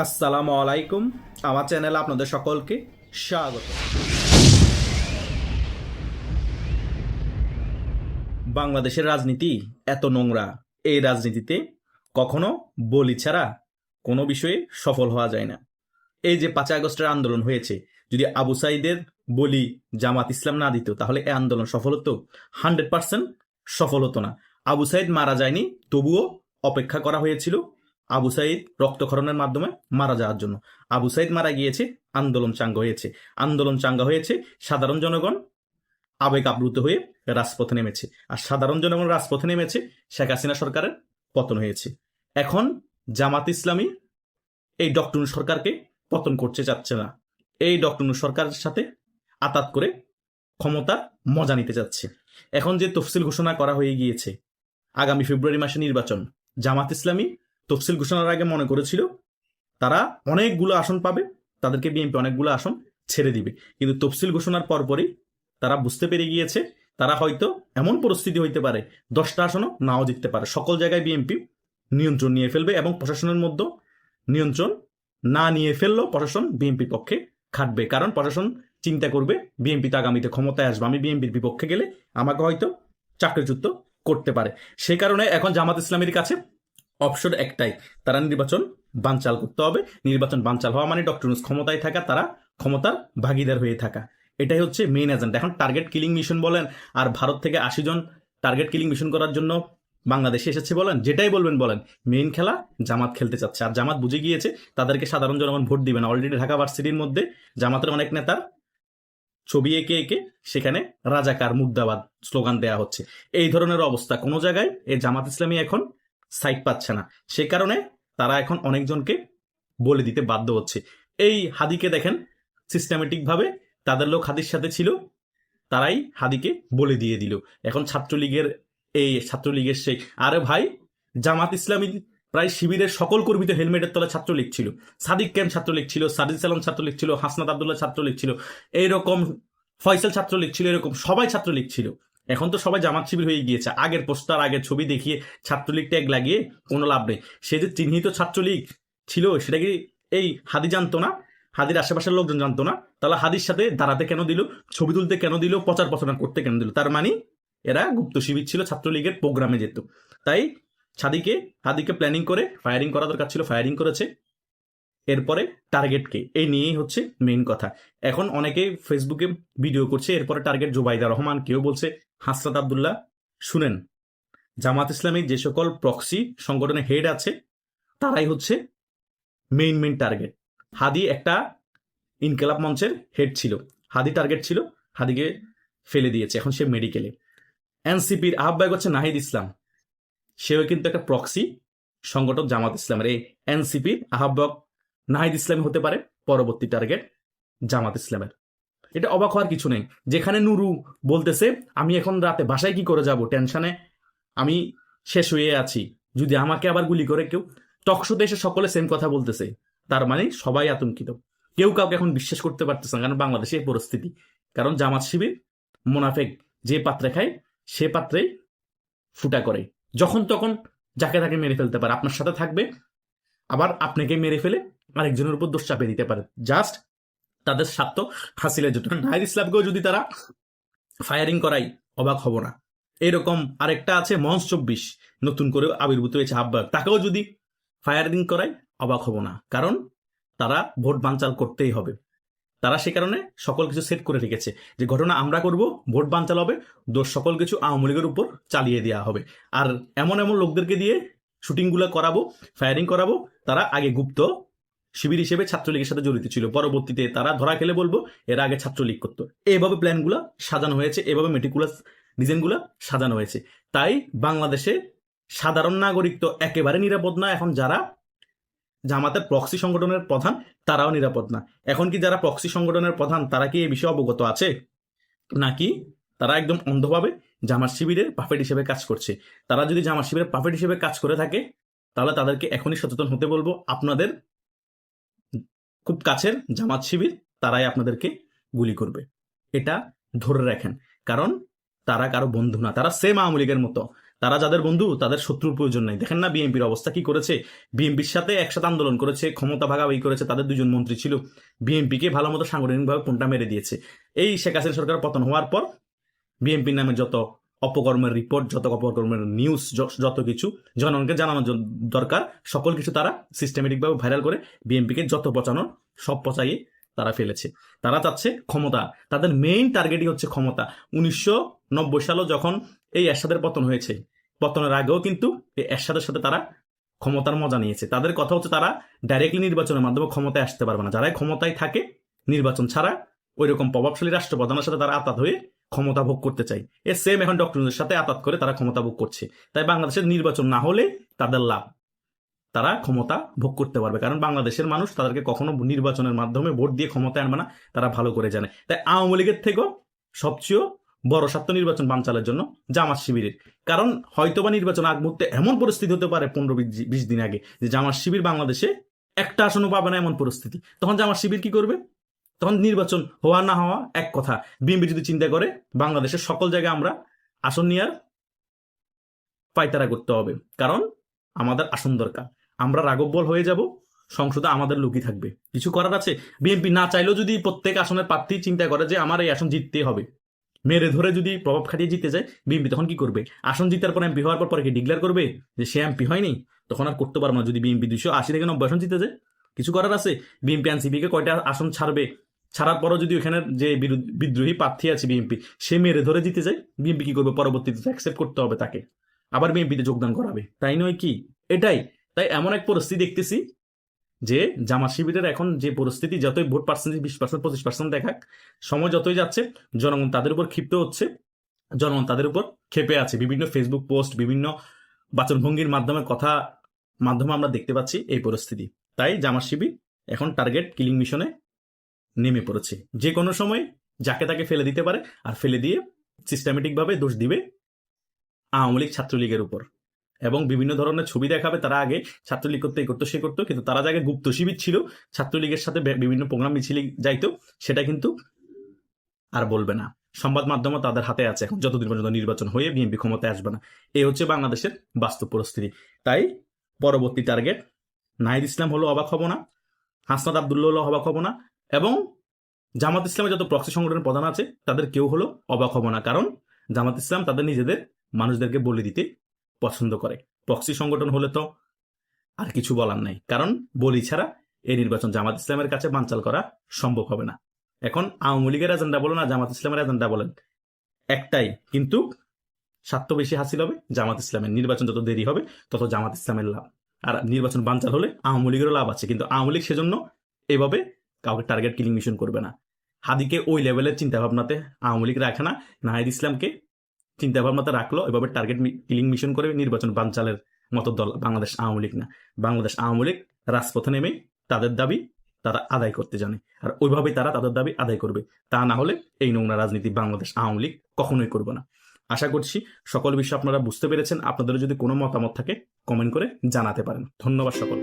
আসসালামু আলাইকুম। আমার চ্যানেলে আপনাদের সকলকে স্বাগত। বাংলাদেশের রাজনীতি এত নোংরা, এই রাজনীতিতে কখনো বলি ছাড়া কোনো বিষয়ে সফল হওয়া যায় না। এই যে পাঁচ আগস্টের আন্দোলন হয়েছে, যদি আবু সাইদের বলি জামাত ইসলাম না দিত, তাহলে এই আন্দোলন সফল হতো? হান্ড্রেড পার্সেন্ট সফল হতো না। আবু সাইদ মারা যায়নি, তবুও অপেক্ষা করা হয়েছিল আবু সাইদ রক্তক্ষরণের মাধ্যমে মারা যাওয়ার জন্য। আবু সাইদ মারা গিয়েছে, আন্দোলন চাঙ্গা হয়েছে। আন্দোলন চাঙ্গা হয়েছে, সাধারণ জনগণ আবেগ আপ্লুত হয়ে রাজপথে নেমেছে। আর সাধারণ জনগণ রাজপথে নেমেছে, শেখ হাসিনা সরকারের পতন হয়েছে। এখন জামাত ইসলামী এই ডক্টর সরকারকে পতন করতে চাচ্ছে না। এই ডক্টর সরকারের সাথে আতাত করে ক্ষমতার মজা নিতে চাচ্ছে। এখন যে তফসিল ঘোষণা করা হয়ে গিয়েছে, আগামী ফেব্রুয়ারি মাসে নির্বাচন, জামাত ইসলামী তফসিল ঘোষণার আগে মনে করেছিল, তারা অনেকগুলো আসন পাবে, তাদেরকে বিএনপি অনেকগুলো আসন ছেড়ে দিবে। কিন্তু তফসিল ঘোষণার পরপরই তারা বুঝতে পেরে গিয়েছে, তারা হয়তো এমন পরিস্থিতি হইতে পারে, দশটা আসনও নাও জিততে পারে। সকল জায়গায় বিএনপি নিয়ন্ত্রণ নিয়ে ফেলবে এবং প্রশাসনের মধ্যে নিয়ন্ত্রণ না নিয়ে ফেললেও প্রশাসন বিএনপির পক্ষে খাটবে। কারণ প্রশাসন চিন্তা করবে, বিএনপি তো আগামীতে ক্ষমতায় আসবে, আমি বিএনপির বিপক্ষে গেলে আমাকে হয়তো চাকরিচ্যুত করতে পারে। সে কারণে এখন জামাত ইসলামের কাছে অপশন একটাই, তারা নির্বাচন বানচাল করতে হবে। নির্বাচন বানচাল হওয়া মানে ডক্টর ক্ষমতায় থাকা, তারা ক্ষমতার ভাগিদার হয়ে থাকা। এটাই হচ্ছে মেইন এজেন্ডা এখন টার্গেট কিলিং মিশন বলেন, আর ভারত থেকে আশি জন টার্গেট কিলিং মিশন করার জন্য বাংলাদেশে এসেছে বলেন, যেটাই বলবেন বলেন মেইন খেলা জামাত খেলতে চাচ্ছে। আর জামাত বুঝে গিয়েছে, তাদেরকে সাধারণ জনগণ ভোট দিবে না। অলরেডি ঢাকা ভার্সিটির মধ্যে জামাতের অনেক নেতার ছবি এঁকে এঁকে সেখানে রাজাকার মুর্দাবাদ স্লোগান দেয়া হচ্ছে। এই ধরনের অবস্থা। কোনো জায়গায় এই জামাত ইসলামী এখন সাইট পাচ্ছে না। সে কারণে তারা এখন অনেকজনকে বলে দিতে বাধ্য হচ্ছে। এই হাদিকে দেখেন সিস্টেমেটিক ভাবে তাদের লোক হাদির সাথে ছিল, তারাই হাদিকে বলে দিয়ে দিল। এখন ছাত্রলীগের এই ছাত্রলীগের সেই, আরে ভাই, জামাত ইসলামী প্রায় শিবিরের সকল কর্মীতে হেলমেটের তলে ছাত্রলীগ ছিল। সাদিক ক্যাম্প ছাত্রলীগ ছিল, সাদিক সালাম ছাত্রলীগ ছিল, হাসনাত আবদুল্লাহ ছাত্রলীগ ছিল, এইরকম ফয়সাল ছাত্রলীগ ছিল, এরকম সবাই ছাত্রলীগ ছিল। এখন তো সবাই জামাত শিবির হয়ে গিয়েছে। আগের পোস্টার, আগের ছবি দেখিয়ে ছাত্রলীগ ট্যাগ লাগিয়ে কোনো লাভ নেই। সে যে চিহ্নিত ছাত্রলীগ ছিল, সেটা কি এই হাদি জানতো না? হাদির আশেপাশের লোকজন জানতো না? তাহলে হাদির সাথে দাঁড়াতে কেন দিল? ছবি তুলতে কেন দিল? প্রচার প্রচারণা করতে কেন দিল? তার মানে এরা গুপ্ত শিবির ছিল, ছাত্রলীগের প্রোগ্রামে যেত। তাই ছাদিকে, হাদিকে প্ল্যানিং করে ফায়ারিং করা দরকার ছিল ফায়ারিং করেছে। এরপরে টার্গেটকে এই নিয়েই হচ্ছে মেইন কথা। এখন অনেকেই ফেসবুকে ভিডিও করছে, এরপরে টার্গেট জুবাইদা রহমান, কেউ বলছে হাসরাত আবদুল্লাহ, শুনেন, জামাত ইসলামীর যে সকল প্রক্সি সংগঠনের হেড আছে, তারাই হচ্ছে মেইন মেইন টার্গেট হাদি একটা ইনকেলাব মঞ্চের হেড ছিল। হাদি টার্গেট ছিল, হাদিকে ফেলে দিয়েছে, এখন সে মেডিকেলে এনসিপির আহ্বায়ক হচ্ছে নাহিদ ইসলাম। সেও কিন্তু একটা প্রক্সি সংগঠন জামাত ইসলামের। এই এনসিপির আহ্বায়ক নাহিদ ইসলামী হতে পারে, পরবর্তী টার্গেট জামাত ইসলামের। এটা অবাক হওয়ার কিছু নেই। যেখানে নুরু বলতেছে, আমি এখন রাতে বাসায় কি করে যাব? টেনশনে আমি শেষ হয়ে আছি। যদি আমাকে আবার গুলি করে কেউ? টকশোতে এসে সকলে সেম কথা বলতেছে। তার মানে সবাই আতঙ্কিত। কেউ কাউকে এখন বিশ্বাস করতে পারতেছে না, কারণ বাংলাদেশে এই পরিস্থিতি। কারণ জামাত শিবির, মোনাফেক যে পাত্রে খায়, সে পাত্রেই ফুটা করে। যখন তখন যাকে তাকে মেরে ফেলতে পারে। আপনার সাথে থাকবে, আবার আপনাকে মেরে ফেলে আরেকজনের উপর দোষ চাপিয়ে দিতে পারে। জাস্ট তাদের স্বার্থ হাসিলের জন্য। নাহিদ ইসলামকেও যদি তারা ফায়ারিং করাই, অবাক হব না। এরকম আরেকটা আছে মঞ্চ চব্বিশ, নতুন করে আবির্ভূত হয়েছে আব্বার তাকেও যদি ফায়ারিং করাই, অবাক হব না। কারণ তারা ভোট বানচাল করতেই হবে। তারা সে কারণে সকল কিছু সেট করে রেখেছে। যে ঘটনা আমরা করব, ভোট বানচাল হবে, দোষ সকল কিছু আওয়ামী লীগের উপর চালিয়ে দেওয়া হবে। আর এমন এমন লোকদেরকে দিয়ে শুটিংগুলো করাবো ফায়ারিং করাবো, তারা আগে গুপ্ত শিবির হিসেবে ছাত্রলীগের সাথে জড়িত ছিল। পরবর্তীতে তারা ধরা খেলে বলব, এর আগে ছাত্রলীগ করতো। এভাবে প্ল্যানগুলো সাজানো হয়েছে, এভাবে মেটিকুলাস ডিজাইনগুলো সাজানো হয়েছে। তাই বাংলাদেশে সাধারণ নাগরিক তো একেবারে নিরাপদ না, এখন যারা জামাতের প্রক্সি সংগঠনের প্রধান, তারাও নিরাপদ না। এখন কি যারা প্রক্সি সংগঠনের প্রধান, তারা কি এই বিষয়ে অবগত আছে? নাকি তারা একদম অন্ধভাবে জামাত শিবিরের পাফেট হিসেবে কাজ করছে? তারা যদি জামাত শিবিরের পাফেট হিসেবে কাজ করে থাকে, তাহলে তাদেরকে এখনই সচেতন হতে বলব। আপনাদের খুব কাছের জামাত শিবির তারাই আপনাদেরকে গুলি করবে। এটা ধরে রাখেন। কারণ তারা কারও বন্ধু না, তারা সেম আওয়ামী লীগের মতো। তারা যাদের বন্ধু, তাদের শত্রুর প্রয়োজন নেই। দেখেন না বিএনপির অবস্থা কি করেছে? বিএনপির সাথে একসাথে আন্দোলন করেছে, ক্ষমতা ভাগাভাগি করেছে, তাদের দুজন মন্ত্রী ছিল। বিএনপিকে ভালো মতো সাংগঠনিকভাবে কোনটা মেরে দিয়েছে? এই শেখ হাসিনা সরকার পতন হওয়ার পর বিএনপির নামে যত অপকর্মের রিপোর্ট যত অপকর্মের নিউজ যত কিছু জনগণকে জানানোর দরকার, সকল কিছু তারা সিস্টেমেটিকভাবে ভাইরাল করে বিএনপিকে যত পচানোর, সব পচাইয়ে তারা ফেলেছে। তারা চাচ্ছে ক্ষমতা। তাদের মেইন টার্গেটই হচ্ছে ক্ষমতা। উনিশশো নব্বই সালে যখন এই এরশাদের পতন হয়েছে, পতনের আগেও কিন্তু এই এরশাদের সাথে তারা ক্ষমতার মজা নিয়েছে। তাদের কথা হচ্ছে তারা ডাইরেক্টলি নির্বাচনের মাধ্যমে ক্ষমতায় আসতে পারবে না। যারাই ক্ষমতায় থাকে, নির্বাচন ছাড়া ওই রকম প্রভাবশালী রাষ্ট্রপ্রধানের সাথে তারা আতাত হয়ে ক্ষমতা ভোগ করতে চাই। এ সেম এখন ডক্টরদের সাথে আতাত করে তারা ক্ষমতা ভোগ করছে। তাই বাংলাদেশের নির্বাচন না হলে তাদের লাভ, তারা ক্ষমতা ভোগ করতে পারবে। কারণ বাংলাদেশের মানুষ তাদেরকে কখনো নির্বাচনের মাধ্যমে ভোট দিয়ে ক্ষমতা আনবে না, তারা ভালো করে জানে। তাই আওয়ামী লীগের থেকেও সবচেয়ে বড় স্বার্থ নির্বাচন বানচালের জন্য জামাত শিবিরের। কারণ হয়তোবা নির্বাচন আগ মুহূর্তে এমন পরিস্থিতি হতে পারে পনেরো বিশ দিন আগে, যে জামাত শিবির বাংলাদেশে একটা আসনও পাবে না এমন পরিস্থিতি। তখন জামাত শিবির কি করবে? তখন নির্বাচন হওয়া না হওয়া এক কথা। বিএনপি যদি চিন্তা করে, বাংলাদেশের সকল জায়গায় আমরা আসন নিয়ে পাইতারা করতে হবে। কারণ আমাদের আসন দরকার। আমরা রাগব্বল হয়ে যাব, সংসদে আমাদের লোকই থাকবে। কিছু করার আছে? বিএনপি না চাইলেও যদি প্রত্যেক আসনের প্রার্থী চিন্তা করে যে আমার এই আসন জিততেই হবে, মেরে ধরে যদি প্রভাব খাটিয়ে জিতে যায়, বিএনপি তখন কি করবে? আসন জিতার পর এমপি হওয়ার পর পরে কি ডিক্লেয়ার করবে যে সে এমপি হয়নি? তখন আর করতে পারব না। যদি বিএনপি দুশো আশি থেকে নব্বই আসন জিতে যায়, কিছু করার আছে? বিএনপি এনসিপি কে কয়টা আসন ছাড়বে? ছাড়ার পরও যদি ওখানে যে বিদ্রোহী প্রার্থী আছে বিএনপি, সে মেরে ধরে জিতে যায়, বিএনপি কি করবে? পরবর্তীতে অ্যাকসেপ্ট করতে হবে তাকে। আবার বিএনপিতে যোগদান করাবে। তাই নয় কি? এটাই। তাই এমন এক পরিস্থিতি দেখতেছি যে জামা শিবিরের এখন যে পরিস্থিতি, যতই ভোট পার্সেন্টেজ বিশ পার্সেন্ট পঁচিশ পার্সেন্ট দেখাক, সময় যতই যাচ্ছে, জনগণ তাদের উপর ক্ষিপ্ত হচ্ছে, জনগণ তাদের উপর ক্ষেপে আছে। বিভিন্ন ফেসবুক পোস্ট বিভিন্ন বাচনভঙ্গির মাধ্যমে কথা, মাধ্যমে আমরা দেখতে পাচ্ছি এই পরিস্থিতি। তাই জামা শিবির এখন টার্গেট কিলিং মিশনে নেমে পড়েছে। যে কোনো সময় যাকে তাকে ফেলে দিতে পারে আর ফেলে দিয়ে সিস্টেমেটিকভাবে দোষ দিবে আওয়ামী লীগ ছাত্রলীগের উপর। এবং বিভিন্ন ধরনের ছবি দেখাবে তারা আগে ছাত্রলীগ করতে এই করতো, সে করতো, কিন্তু তারা জায়গায় গুপ্ত শিবির ছিল, ছাত্রলীগের সাথে বিভিন্ন প্রোগ্রাম মিছিলে যাইতো, সেটা কিন্তু আর বলবে না। সংবাদ মাধ্যমে তাদের হাতে আছে, এখন যতদিন পর্যন্ত নির্বাচন হয়ে বিএনপি ক্ষমতায় আসবে না। এই হচ্ছে বাংলাদেশের বাস্তব পরিস্থিতি। তাই পরবর্তী টার্গেট নাহিদ ইসলাম হলো অবাক হব না হাসনাদ আবদুল্লাহ হলো অবাক হব না এবং জামাত ইসলামের যত প্রক্সি সংগঠনের প্রধান আছে, তাদের কেউ হলো অবাক হব না। কারণ জামাত ইসলাম তাদের নিজেদের মানুষদেরকে বলি দিতে পছন্দ করে। প্রক্সি সংগঠন হলে তো আর কিছু বলার নাই। কারণ বলি ছাড়া এই নির্বাচন জামাত ইসলামের কাছে বানচাল করা সম্ভব হবে না। এখন আওয়ামী লীগের এজেন্ডা বলো না, জামাত ইসলামের এজেন্ডা বলেন। একটাই, কিন্তু স্বার্থ বেশি হাসিল হবে জামাত ইসলামের। নির্বাচন যত দেরি হবে, তত জামাত ইসলামের লাভ। আর নির্বাচন বানচাল হলে আওয়ামী লীগেরও লাভ আছে। কিন্তু আওয়ামী লীগ সেজন্য এভাবে কাউকে টার্গেট কিলিং মিশন করবে না। হাদিকে ওই লেভেলের চিন্তাভাবনাতে আওয়ামী লীগ রাখে না, নাহিদ ইসলামকে চিন্তা ভাবনাতে রাখল, এভাবে টার্গেট কিলিং মিশন করে নির্বাচন বানচালের মতো দল বাংলাদেশ আওয়ামী লীগ না। বাংলাদেশ আওয়ামী লীগ রাজপথে নেমে তাদের দাবি তারা আদায় করতে জানে, আর ওইভাবে তারা তাদের দাবি আদায় করবে। তা না হলে এই নোংরা রাজনীতি বাংলাদেশ আওয়ামী লীগ কখনোই করবে না। আশা করছি সকল বিষয়ে আপনারা বুঝতে পেরেছেন। আপনাদের যদি কোনো মতামত থাকে কমেন্ট করে জানাতে পারেন। ধন্যবাদ সকল